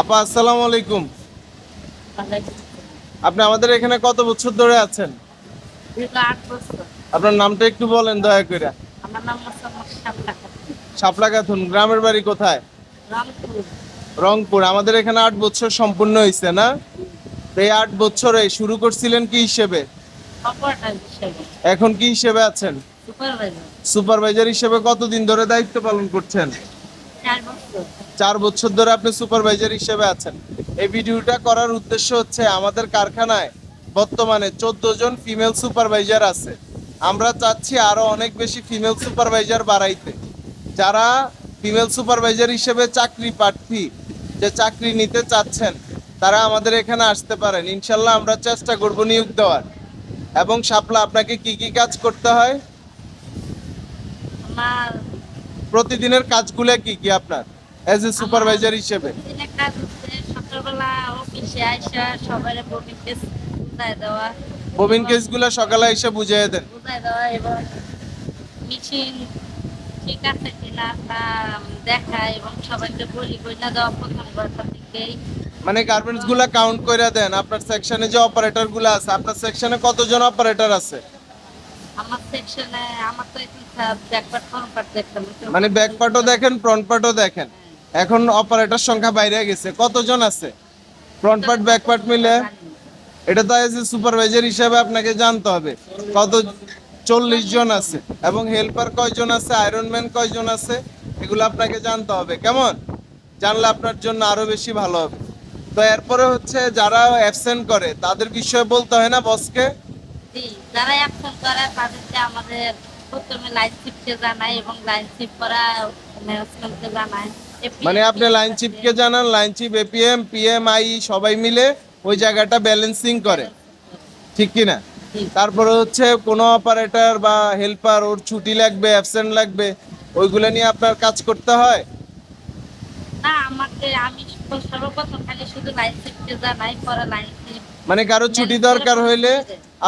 আপা আসসালামু আলাইকুম। আপনি আমাদের এখানে কত বছর ধরে আছেন? আপনার নামটা একটু বলেন দয়া করে। আমার নাম শাপলা খাতুন গ্রামের বাড়ি কোথায়? রংপুর। আমাদের এখানে আট বছর সম্পূর্ণ হয়েছে না? এই আট বছরে শুরু করছিলেন কি হিসেবে? এখন কি হিসেবে আছেন? সুপারভাইজার হিসেবে কতদিন ধরে দায়িত্ব পালন করছেন? চার বছর। ধরে আপনি সুপারভাইজার হিসেবে আছেন। এই ভিডিওটা করার উদ্দেশ্য হচ্ছে আমাদের কারখানায় বর্তমানে চোদ্দ জন ফিমেল সুপারভাইজার আছে। আমরা চাচ্ছি আরও অনেক বেশি ফিমেল সুপারভাইজার বাড়াইতে। যারা ফিমেল সুপারভাইজার হিসেবে চাকরি প্রার্থী যে চাকরি নিতে চাচ্ছেন তারা আমাদের এখানে আসতে পারেন। ইনশাল্লাহ আমরা চেষ্টা করব নিয়োগ দেওয়ার। এবং শাপলা আপনাকে কি কি কাজ করতে হয়? প্রতিদিনের কাজগুলো কি কি আপনার? এজ এ সুপারভাইজার হিসেবে প্রতিদিনের কাজ হচ্ছে সকালবেলা অফিসে আইসা সবাই বমি টেস্ট বুঝাই দেওয়া। ববিন কেসগুলো সকালে এসে বুঝিয়ে দেন। বুঝাই দেওয়া এবং মেশিন ঠিক আছে কিনা তা দেখা এবং সবাইকে বলি বইলা দেওয়া প্রথম কথা থেকেই। মানে গার্মেন্টসগুলা কাউন্ট করে দেন আপনার সেকশনে যে অপারেটরগুলো আছে আপনার সেকশনে কতজন অপারেটর আছে? আমার সেকশনে আমার তো এখন ব্যাকপার্ট ফ্রন্টপার্ট দেখতাম মানে ব্যাক পার্টও দেখেন ফ্রন্ট পার্টও দেখেন। এখন অপারেটর সংখ্যা বাইরে গেছে। কতজন আছে? ফ্রন্ট পার্ট ব্যাক পার্ট মিলে? এটা তো এজ সুপারভাইজার হিসাবে আপনাকে জানতে হবে। কত, চল্লিশ জন আছে। এবং হেল্পার কয়জন আছে? আয়রন ম্যান কয়জন আছে? এগুলো আপনাকে জানতে হবে। কেমন? জানলে আপনার জন্য আরও বেশি ভালো হবে। তো এরপরে হচ্ছে যারা অ্যাবসেন্ট করে, তাদের বিষয়ে বলতে হয় না বসকে জি যারা করে তাদেরকে আমাদের প্রথমে লাইন জানাই এবং লাইন করা ম্যানেজমেন্টকে জানাই মানে আপনি লাইন চিপকে জানান লাইন চিপ এপিএম পিএমআই সবাই মিলে ওই জায়গাটা ব্যালেন্সিং করে। ঠিক কি না? তারপরে হচ্ছে কোনো অপারেটর বা হেল্পার ওর ছুটি লাগবে অ্যাবসেন্ট লাগবে ওইগুলো নিয়ে আপনার কাজ করতে হয়? না আমাকে আমি সর্বপ্রথম খালি শুধু লাইন জানাই পরে লাইন মানে কারও ছুটি দরকার হইলে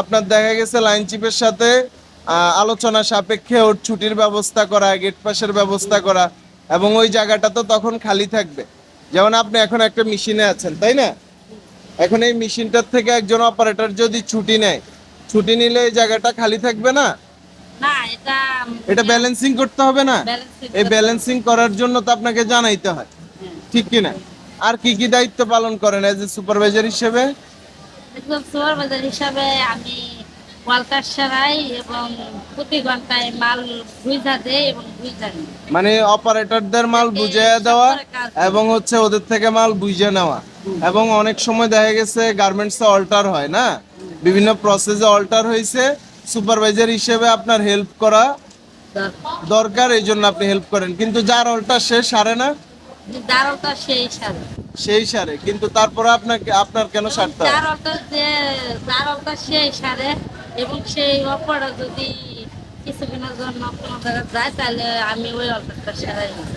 আপনার দেখা গেছে লাইন চিপের সাথে আলোচনা সাপেক্ষে ওর ছুটির ব্যবস্থা করা গেট পাসের ব্যবস্থা করা এবং ওই জায়গাটা তো তখন খালি থাকবে। যেমন আপনি এখন একটা মেশিনে আছেন তাই না? এখন এই মেশিনটার থেকে একজন অপারেটর যদি ছুটি নেয় ছুটি নিলে এই জায়গাটা খালি থাকবে না? এটা এটা ব্যালেন্সিং করতে হবে না? এই ব্যালেন্সিং করার জন্য তো আপনাকে জানাইতে হয়। ঠিক কি না আর কি কি দায়িত্ব পালন করেন এজ এ সুপারভাইজার হিসেবে? একদম সুপারভাইজার হিসাবে আমি ওয়ালকার সারাই এবং প্রতি ঘন্টায় মাল বুঝা দেয় এবং বুঝা নিই মানে অপারেটরদের মাল বুঝিয়ে দেওয়া এবং হচ্ছে ওদের থেকে মাল বুঝে নেওয়া। এবং অনেক সময় দেখা গেছে গার্মেন্টস অল্টার হয় না? বিভিন্ন প্রসেসে অল্টার হয়েছে সুপারভাইজার হিসেবে আপনার হেল্প করা দরকার এই জন্য আপনি হেল্প করেন। কিন্তু যার অল্টার সে সারে না? দারলটা সেই সারে। সেই সারে কিন্তু তারপরে আপনাকে আপনার কেন সারতে হয়? দারলটা যে দারলটা সেই সারে এবং সেই অপরা যদি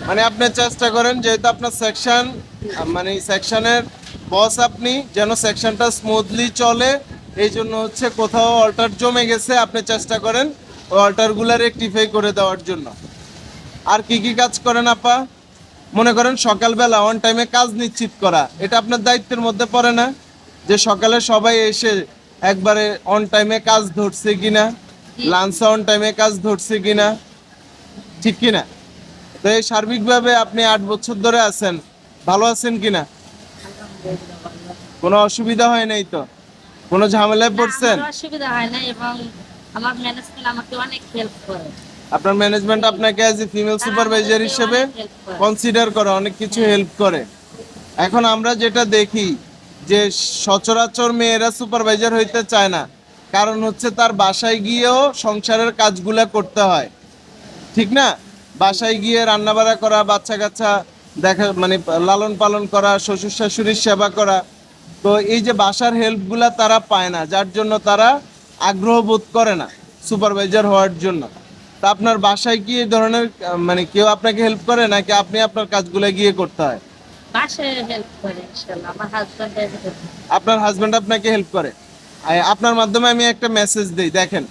মানে আপনি চেষ্টা করেন যেহেতু আপনার সেকশন মানে সেকশনের বস আপনি যেন সেকশনটা স্মুথলি চলে এই জন্য হচ্ছে কোথাও অল্টার জমে গেছে আপনি চেষ্টা করেন ওই অল্টারগুলো রেকটিফাই করে দেওয়ার জন্য। আর কি কি কাজ করেন আপা? মনে করেন সকালবেলা অন টাইমে কাজ নিশ্চিত করা এটা আপনার দায়িত্বের মধ্যে পড়ে না যে সকালে সবাই এসে একবারে অন টাইমে কাজ ধরছে কিনা লাঞ্চ অন টাইমে কাজ ধরছে কিনা ঠিক কিনা? তো এই সার্বিকভাবে আপনি আট বছর ধরে আছেন ভালো আছেন কিনা? কোনো অসুবিধা হয় নাই তো? কোনো ঝামেলায় পড়ছেন? অসুবিধা হয় না এবং আমার ম্যানেজমেন্ট আমাকে অনেক হেল্প করে। আপনার ম্যানেজমেন্ট আপনাকে অ্যাজ এ ফিমেল সুপারভাইজার হিসেবে কনসিডার করে, অনেক কিছু হেল্প করে। এখন আমরা যেটা দেখি যে সচরাচর মেয়েরা সুপারভাইজার হইতে চায় না। কারণ হচ্ছে তার বাসায় গিয়েও সংসারের কাজগুলা করতে হয়। ঠিক না? বাসায় গিয়ে রান্নাবাড়া করা বাচ্চা কাচ্চা দেখা মানে লালন পালন করা, শ্বশুর শাশুড়ির সেবা করা। তো এই যে বাসার হেল্পগুলা তারা পায় না, যার জন্য তারা আগ্রহ বোধ করে না সুপারভাইজার হওয়ার জন্য। তা আপনার বাসায় কি এই ধরনের মানে কেউ আপনাকে হেল্প করে নাকি আপনি আপনার কাজগুলো গিয়ে করতে হয়? আপনার হাজবেন্ড আপনাকে হেল্প করে? আপনার মাধ্যমে আমি একটা মেসেজ দিই দেখেন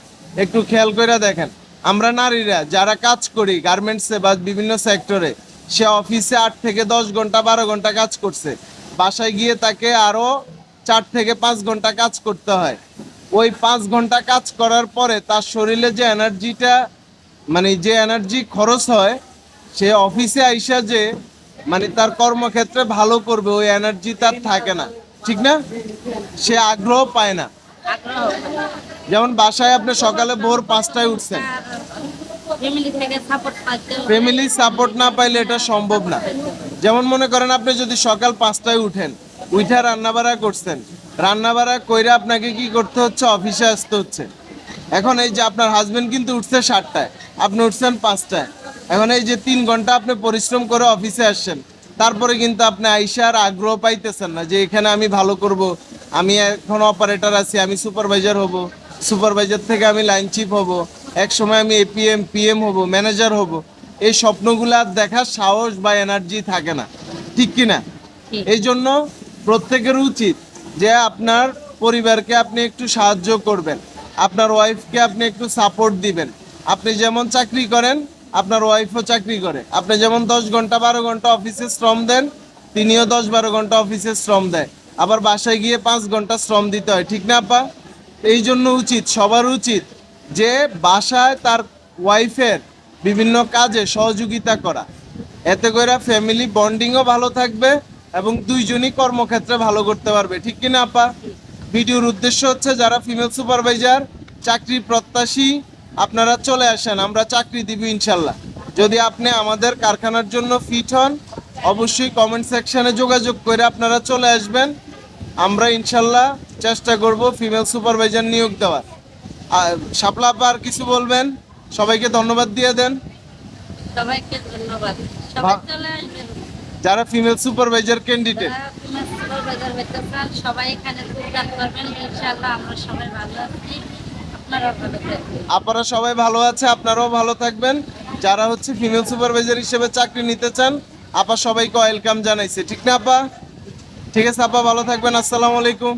একটু খেয়াল করে দেখেন আমরা নারীরা যারা কাজ করি গার্মেন্টসে বা বিভিন্ন সেক্টরে সে অফিসে আট থেকে দশ ঘণ্টা বারো ঘণ্টা কাজ করছে। বাসায় গিয়ে তাকে আরও চার থেকে পাঁচ ঘণ্টা কাজ করতে হয়। ওই পাঁচ ঘণ্টা কাজ করার পরে তার শরীরে যে এনার্জিটা মানে যে এনার্জি খরচ হয় সে অফিসে আইসা যে মানে তার কর্মক্ষেত্রে ভালো করবে ওই এনার্জি তার থাকে না। ঠিক না? সে আগ্রহ পায় না। যেমন বাসায় আপনি সকালে ভোর পাঁচটায় উঠছেন। ফ্যামিলি সাপোর্ট না পাইলে এটা সম্ভব না। যেমন মনে করেন আপনি যদি সকাল পাঁচটায় উঠেন উঠা রান্নাবাড়া করছেন রান্নাবাড়া কইরা আপনাকে কি করতে হচ্ছে? অফিসে আসতে হচ্ছে। এখন এই যে আপনার হাজবেন্ড কিন্তু উঠছে সাতটায় আপনি উঠছেন পাঁচটায়। এখন এই যে তিন ঘণ্টা আপনি পরিশ্রম করে অফিসে আসছেন তারপরে কিন্তু আপনি আইসার আগ্রহ পাইতেছেন না যে এখানে আমি ভালো করব আমি এখন অপারেটর আছি আমি সুপারভাইজার হব সুপারভাইজার থেকে আমি লাইন চিফ হব এক সময় আমি এপিএম পিএম হব ম্যানেজার হব। এই স্বপ্নগুলো আর দেখার সাহস বা এনার্জি থাকে না ঠিক কি না? এই জন্য প্রত্যেকের উচিত যে আপনার পরিবারকে আপনি একটু সাহায্য করবেন। আপনার ওয়াইফকে আপনি একটু সাপোর্ট দিবেন। আপনি যেমন চাকরি করেন, আপনার ওয়াইফও চাকরি করে। আপনি যেমন দশ ঘণ্টা, বারো ঘণ্টা অফিসে শ্রম দেন, তিনিও দশ, বারো ঘণ্টা অফিসে শ্রম দেয়। আবার বাসায় গিয়ে পাঁচ ঘণ্টা শ্রম দিতে হয়, ঠিক না, আপা? এই জন্য উচিত, সবার উচিত যে বাসায় তার ওয়াইফের বিভিন্ন কাজে সহযোগিতা করা। এতে করে ফ্যামিলি বন্ডিংও ভালো থাকবে এবং দুইজনই কর্মক্ষেত্রে ভালো করতে পারবে, ঠিক কিনা, আপা? ভিডিওর উদ্দেশ্য হচ্ছে যারা ফিমেল সুপারভাইজার চাকরি প্রত্যাশী আপনারা চলে আসেন আমরা চাকরি দিব ইনশাল্লাহ। যদি আপনি আমাদের কারখানার জন্য ফিট হন অবশ্যই কমেন্ট সেকশানে যোগাযোগ করে আপনারা চলে আসবেন। আমরা ইনশাল্লাহ চেষ্টা করব ফিমেল সুপারভাইজার নিয়োগ দেওয়ার। আর শাপলা আপা আর কিছু বলবেন? সবাইকে ধন্যবাদ দিয়ে দেন। সবাইকে ধন্যবাদ। যারা ফিমেল সুপারভাইজার ক্যান্ডিডেট চান সবাই এখানে যোগদান করবেন, ইনশাআল্লাহ আমরা সবাই ভালো আছি। আপনারাও ভালো থাকবেন। আপনারা সবাই ভালো আছে, আপনারাও ভালো থাকবেন। যারা হচ্ছে ফিমেল সুপারভাইজার হিসেবে চাকরি নিতে চান, আপা সবাইকে ওয়েলকাম জানাইছে। ঠিক না আপা? ঠিক আছে, আপা ভালো থাকবেন, আসসালামু আলাইকুম।